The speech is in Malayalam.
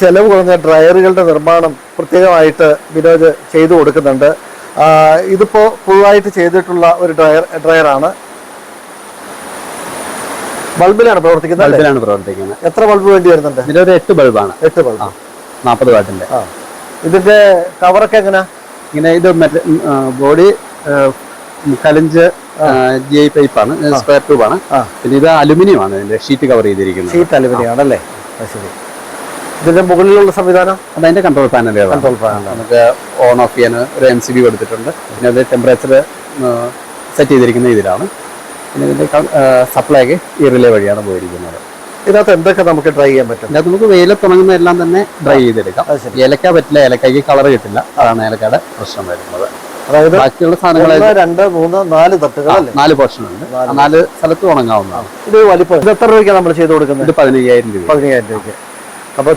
ചെലവ് കുറഞ്ഞ ഡ്രയറുകളുടെ നിർമ്മാണം പ്രത്യേകമായിട്ട് വിനോദ് ചെയ്തു കൊടുക്കുന്നുണ്ട്. ഇതിപ്പോൾ ഇതിപ്പോ പുതുതായിട്ട് ചെയ്തിട്ടുള്ള ഒരു ഡ്രയർ ഡ്രയറാണ്. ബൾബിലാണ് പ്രവർത്തിക്കുന്നത്? ബൾബിലാണ് പ്രവർത്തിക്കുന്നത്. എത്ര ബൾബ് വേണ്ടി വരുന്നുണ്ട്? ഇതിലൊരു എട്ട് ബൾബാണ്. എട്ട് ബൾബ്. നാൽപ്പത് വാട്ടിന്റെ. ആ. ഇതിന്റെ കവറൊക്കെ എങ്ങനെയാ ഇങ്ങനെ ഇത് മറ്റേ ബോഡി കലഞ്ച് ജി ഐ പൈപ്പാണ്. സ്ക്വയർ ട്യൂബാണ്. പിന്നെ ഇത് അലുമിനിയം ആണ് ഇതിന്റെ ഷീറ്റ് കവർ ചെയ്തിരിക്കുന്നത്. ഷീറ്റ് അലുമിനിയം ആണല്ലേ ശരി. ഇതിന്റെ മുകളിലുള്ള സംവിധാനം? അത് അതിന്റെ കൺട്രോൾ പാനൽ കൺട്രോൾ പാനൽ നമുക്ക് ഓൺ ഓഫ് ചെയ്യാൻ ഒരു എം സി ബി കൊടുത്തിട്ടുണ്ട്. പിന്നെ അത് ടെമ്പറേച്ചർ സെറ്റ് ചെയ്തിരിക്കുന്ന ഇതിലാണ്. പിന്നെ ഇതിന്റെ സപ്ലൈ ഒക്കെ ഈ റിലേ വഴിയാണ് പോയിരിക്കുന്നത്. ഇതിനകത്ത് എന്തൊക്കെ നമുക്ക് ഡ്രൈ ചെയ്യാൻ പറ്റും? ഇതിനകത്ത് നമുക്ക് വെയിലത്തുണങ്ങുന്ന എല്ലാം തന്നെ ഡ്രൈ ചെയ്തെടുക്കാം. ഏലക്ക പറ്റില്ല ഏലക്കായ്ക്ക് കളർ കിട്ടില്ല. അതാണ് ഏലക്കയുടെ പ്രശ്നം വരുന്നത്. അതായത് ബാക്കിയുള്ള സാധനങ്ങൾ രണ്ട് മൂന്ന് നാല് തട്ടുകൾ നാല് പോർഷൻ ഉണ്ട്. നാല്. സ്ഥലത്ത് ഉണങ്ങാവുന്നതാണ്. ഇത് വലിപ്പം. ഇത് എത്ര രൂപയ്ക്ക് നമ്മൾ ചെയ്ത് കൊടുക്കുന്നത്? ഇത് പതിനയ്യായിരം രൂപ പതിനയ്യായിരം രൂപയ്ക്ക്. അപ്പോൾ